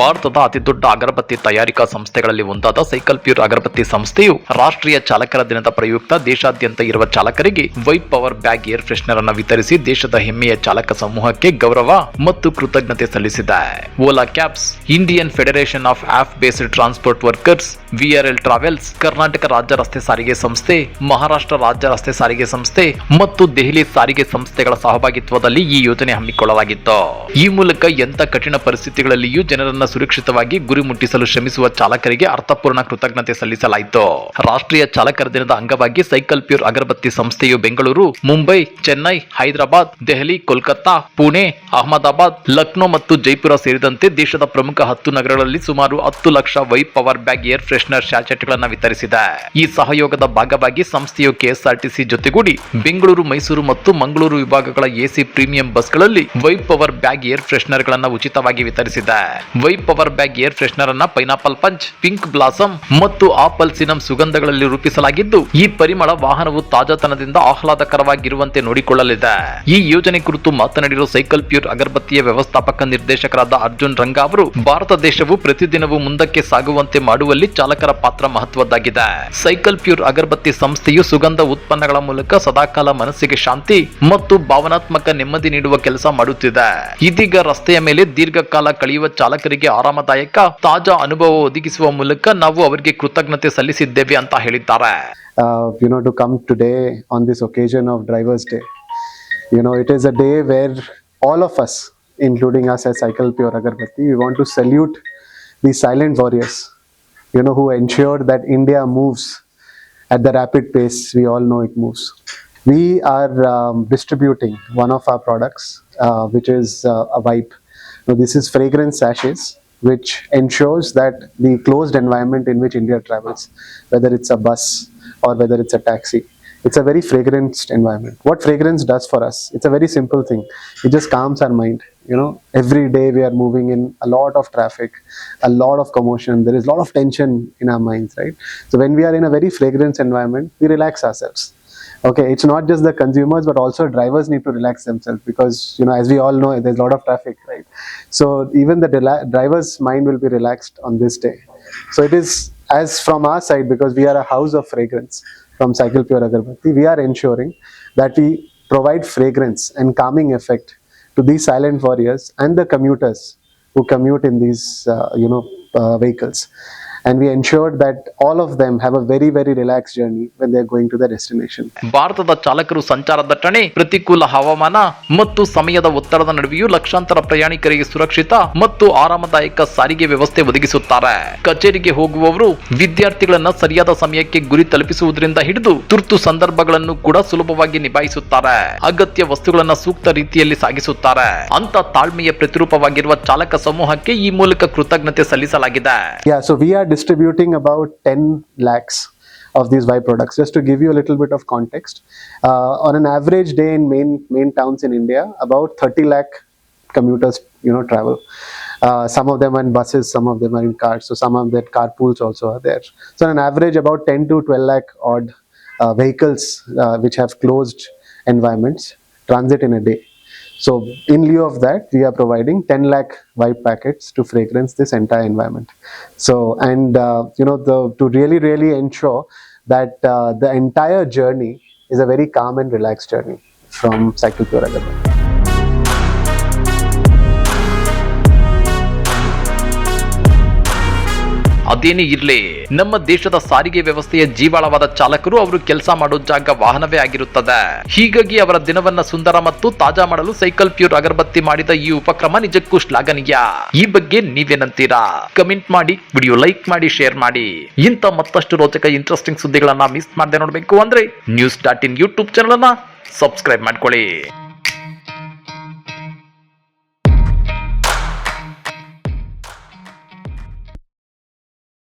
ಭಾರತದ ಅತಿದೊಡ್ಡ ಅಗರಬತ್ತಿ ತಯಾರಿಕಾ ಸಂಸ್ಥೆಗಳಲ್ಲಿ ಒಂದಾದ ಸೈಕಲ್ ಪ್ಯೂರ್ ಅಗರಬತ್ತಿ ಸಂಸ್ಥೆಯು ರಾಷ್ಟ್ರೀಯ ಚಾಲಕರ ದಿನದ ಪ್ರಯುಕ್ತ ದೇಶಾದ್ಯಂತ ಇರುವ ಚಾಲಕರಿಗೆ wipe power bag air freshener ಅನ್ನು ವಿತರಿಸಿ ದೇಶದ ಹೆಮ್ಮೆಯ ಚಾಲಕ ಸಮೂಹಕ್ಕೆ ಗೌರವ ಮತ್ತು ಕೃತಜ್ಞತೆ ಸಲ್ಲಿಸಿದೆ. Ola cabs, Indian Federation of app based transport workers VRL travels, Karnataka ರಾಜ್ಯ ರಸ್ತೆ ಸಾರಿಗೆ ಸಂಸ್ಥೆ, ಮಹಾರಾಷ್ಟ್ರ ರಾಜ್ಯ ರಸ್ತೆ ಸಾರಿಗೆ ಸಂಸ್ಥೆ ಮತ್ತು ದೆಹಲಿ ಸಾರಿಗೆ ಸಂಸ್ಥೆಗಳ ಸಹಭಾಗಿತ್ವದಲ್ಲಿ ಈ ಯೋಜನೆ ಹಮ್ಮಿಕೊಳ್ಳಲಾಗಿತ್ತು. ಈ ಮೂಲಕ ಎಂತ ಕಠಿಣ ಪರಿಸ್ಥಿತಿಗಳಲ್ಲಿಯೂ ಜನರನ್ನ ಸುರಕ್ಷಿತವಾಗಿ ಗುರಿ ಮುಟ್ಟಿಸಲು ಶ್ರಮಿಸುವ ಚಾಲಕರಿಗೆ ಅರ್ಥಪೂರ್ಣ ಕೃತಜ್ಞತೆ ಸಲ್ಲಿಸಲಾಯಿತು. ರಾಷ್ಟ್ರೀಯ ಚಾಲಕರ ದಿನದ ಅಂಗವಾಗಿ ಸೈಕಲ್ ಪ್ಯೂರ್ ಅಗರಬತ್ತಿ ಸಂಸ್ಥೆಯು ಬೆಂಗಳೂರು, ಮುಂಬೈ, ಚೆನ್ನೈ, ಹೈದರಾಬಾದ್, ದೆಹಲಿ, ಕೋಲ್ಕತ್ತಾ, ಪುಣೆ, ಅಹಮದಾಬಾದ್, ಲಕ್ನೋ ಮತ್ತು ಜೈಪುರ ಸೇರಿದಂತೆ ದೇಶದ ಪ್ರಮುಖ ಹತ್ತು ನಗರಗಳಲ್ಲಿ ಸುಮಾರು ಹತ್ತು lakh Y power bag air freshener ಗಳನ್ನ ವಿತರಿಸಿದೆ. ಈ ಸಹಯೋಗದ ಭಾಗವಾಗಿ ಸಂಸ್ಥೆಯು ಕೆಎಸ್ಆರ್ಟಿಸಿ ಜೊತೆಗೂಡಿ ಬೆಂಗಳೂರು, ಮೈಸೂರು ಮತ್ತು ಮಂಗಳೂರು ವಿಭಾಗಗಳ ಎಸಿ ಪ್ರೀಮಿಯಂ ಬಸ್ಗಳಲ್ಲಿ Y power bag air freshener ಗಳನ್ನ ಉಚಿತವಾಗಿ ವಿತರಿಸಿದೆ. Wipe power bag air freshener ಅನ್ನ ಪೈನಾಪಲ್ ಪಂಚ್ ಪಿಂಕ್ ಬ್ಲಾಸಮ್ ಮತ್ತು ಆಪಲ್ ಸಿನಮ್ ಸುಗಂಧಗಳಲ್ಲಿ ರೂಪಿಸಲಾಗಿದ್ದು, ಈ ಪರಿಮಳ ವಾಹನವು ತಾಜಾತನದಿಂದ ಆಹ್ಲಾದಕರವಾಗಿರುವಂತೆ ನೋಡಿಕೊಳ್ಳಲಿದೆ. ಈ ಯೋಜನೆ ಕುರಿತು ಮಾತನಾಡಿರುವ ಸೈಕಲ್ ಪ್ಯೂರ್ ಅಗರಬತ್ತಿಯ ವ್ಯವಸ್ಥಾಪಕ ನಿರ್ದೇಶಕರಾದ ಅರ್ಜುನ್ ರಂಗ ಅವರು, ಭಾರತ ದೇಶವು ಪ್ರತಿದಿನವೂ ಮುಂದಕ್ಕೆ ಸಾಗುವಂತೆ ಮಾಡುವಲ್ಲಿ ಚಾಲಕರ ಪಾತ್ರ ಮಹತ್ವದ್ದಾಗಿದೆ. ಸೈಕಲ್ ಪ್ಯೂರ್ ಅಗರಬತ್ತಿ ಸಂಸ್ಥೆಯು ಸುಗಂಧ ಉತ್ಪನ್ನಗಳ ಮೂಲಕ ಸದಾಕಾಲ ಮನಸ್ಸಿಗೆ ಶಾಂತಿ ಮತ್ತು ಭಾವನಾತ್ಮಕ ನೆಮ್ಮದಿ ನೀಡುವ ಕೆಲಸ ಮಾಡುತ್ತಿದೆ. ಇದೀಗ ರಸ್ತೆಯ ಮೇಲೆ ದೀರ್ಘಕಾಲ ಕಳೆಯುವ ಚಾಲಕರಿಗೆ ಆರಾಮದಾಯಕ ತಾಜಾ ಅನುಭವ ಒದಗಿಸುವ ಮೂಲಕ ನಾವು ಅವರಿಗೆ ಕೃತಜ್ಞತೆ ಸಲ್ಲಿಸಿದ್ದೇವೆ ಅಂತ ಹೇಳಿದ್ದಾರೆ uh, you know, to come today on this occasion of Drivers' Day. You know, it is a day where all of us, including us as Cycle Pure Agarbatti, we want to salute these silent warriors, you know, who ensured that India moves at the rapid pace we all know it moves. We are um, distributing one of our products, uh, which is uh, a wipe. Now, this is fragrance sachets, which ensures that the closed environment in which India travels, whether it's a bus or whether it's a taxi, it's a very fragranced environment. What fragrance does for us, it's a very simple thing. It just calms our mind. You know, every day we are moving in a lot of traffic, a lot of commotion. There is a lot of tension in our minds, right? So when we are in a very fragrance environment, we relax ourselves okay it's not just the consumers but also drivers need to relax themselves because you know as we all know there's a lot of traffic right? So even the driver's mind will be relaxed on this day. So it is as from our side because we are a house of fragrance from cycle pure agarbatti we are ensuring that we provide fragrance and calming effect to these silent warriors and the commuters who commute in these uh, you know uh, vehicles and we ensured that all of them have a very very relaxed journey when they're going to their destination. ಭಾರತದ ಚಾಲಕರು ಸಂಚಾರ ದಟ್ಟಣೆ ಪ್ರತಿಕೂಲ ಹವಾಮಾನ ಮತ್ತು ಸಮಯದ ಒತ್ತಡದ ನಡುವೆಯೂ ಲಕ್ಷಾಂತರ ಪ್ರಯಾಣಿಕರಿಗೆ ಸುರಕ್ಷಿತ ಮತ್ತು ಆರಾಮದಾಯಕ ಸಾರಿಗೆ ವ್ಯವಸ್ಥೆ ಒದಗಿಸುತ್ತಾರೆ. ಕಚೇರಿಗೆ ಹೋಗುವವರು ವಿದ್ಯಾರ್ಥಿಗಳನ್ನ ಸರಿಯಾದ ಸಮಯಕ್ಕೆ ಗುರಿ ತಲುಪಿಸುವುದರಿಂದ ಹಿಡಿದು ತುರ್ತು ಸಂದರ್ಭಗಳನ್ನು ಕೂಡ ಸುಲಭವಾಗಿ ನಿಭಾಯಿಸುತ್ತಾರೆ. ಅಗತ್ಯ ವಸ್ತುಗಳನ್ನು ಸೂಕ್ತ ರೀತಿಯಲ್ಲಿ ಸಾಗಿಸುತ್ತಾರೆ. ಅಂತ ತಾಳ್ಮೆಯ ಪ್ರತಿರೂಪವಾಗಿರುವ ಚಾಲಕ ಸಮೂಹಕ್ಕೆ ಈ ಮೂಲಕ ಕೃತಜ್ಞತೆ ಸಲ್ಲಿಸಲಾಗಿದೆ. Yeah so we are distributing about 10 lakhs of these Y products. Just to give you a little bit of context uh, on an average day in main main towns in india about 30 lakh commuters you know travel. Uh, some of them are in buses some of them are in cars so some of that carpools also are there. So on an average about 10 to 12 lakh odd uh, vehicles uh, which have closed environments transit in a day so in lieu of that, we are providing 10 lakh wipe packets to fragrance this entire environment. So and uh, you know the to really really ensure that uh, the entire journey is a very calm and relaxed journey from Cycle Pure Agarbatti. ಅದೇನೇ ಇರ್ಲಿ, ನಮ್ಮ ದೇಶದ ಸಾರಿಗೆ ವ್ಯವಸ್ಥೆಯ ಜೀವಾಳವಾದ ಚಾಲಕರು ಅವರು ಕೆಲಸ ಮಾಡೋ ಜಾಗ ವಾಹನವೇ ಆಗಿರುತ್ತದೆ. ಹೀಗಾಗಿ ಅವರ ದಿನವನ್ನ ಸುಂದರ ಮತ್ತು ತಾಜಾ ಮಾಡಲು ಸೈಕಲ್ ಪ್ಯೂರ್ ಅಗರಬತ್ತಿ ಮಾಡಿದ ಈ ಉಪಕ್ರಮ ನಿಜಕ್ಕೂ ಶ್ಲಾಘನೀಯ. ಈ ಬಗ್ಗೆ ನೀವೇನಂತೀರಾ? ಕಮೆಂಟ್ ಮಾಡಿ, ವಿಡಿಯೋ ಲೈಕ್ ಮಾಡಿ, ಶೇರ್ ಮಾಡಿ. ಇಂಥ ಮತ್ತಷ್ಟು ರೋಚಕ ಇಂಟ್ರೆಸ್ಟಿಂಗ್ ಸುದ್ದಿಗಳನ್ನ ಮಿಸ್ ಮಾಡದೆ ನೋಡಬೇಕು ಅಂದ್ರೆ news dot in YouTube channel ಅನ್ನ ಸಬ್ಸ್ಕ್ರೈಬ್ ಮಾಡ್ಕೊಳ್ಳಿ.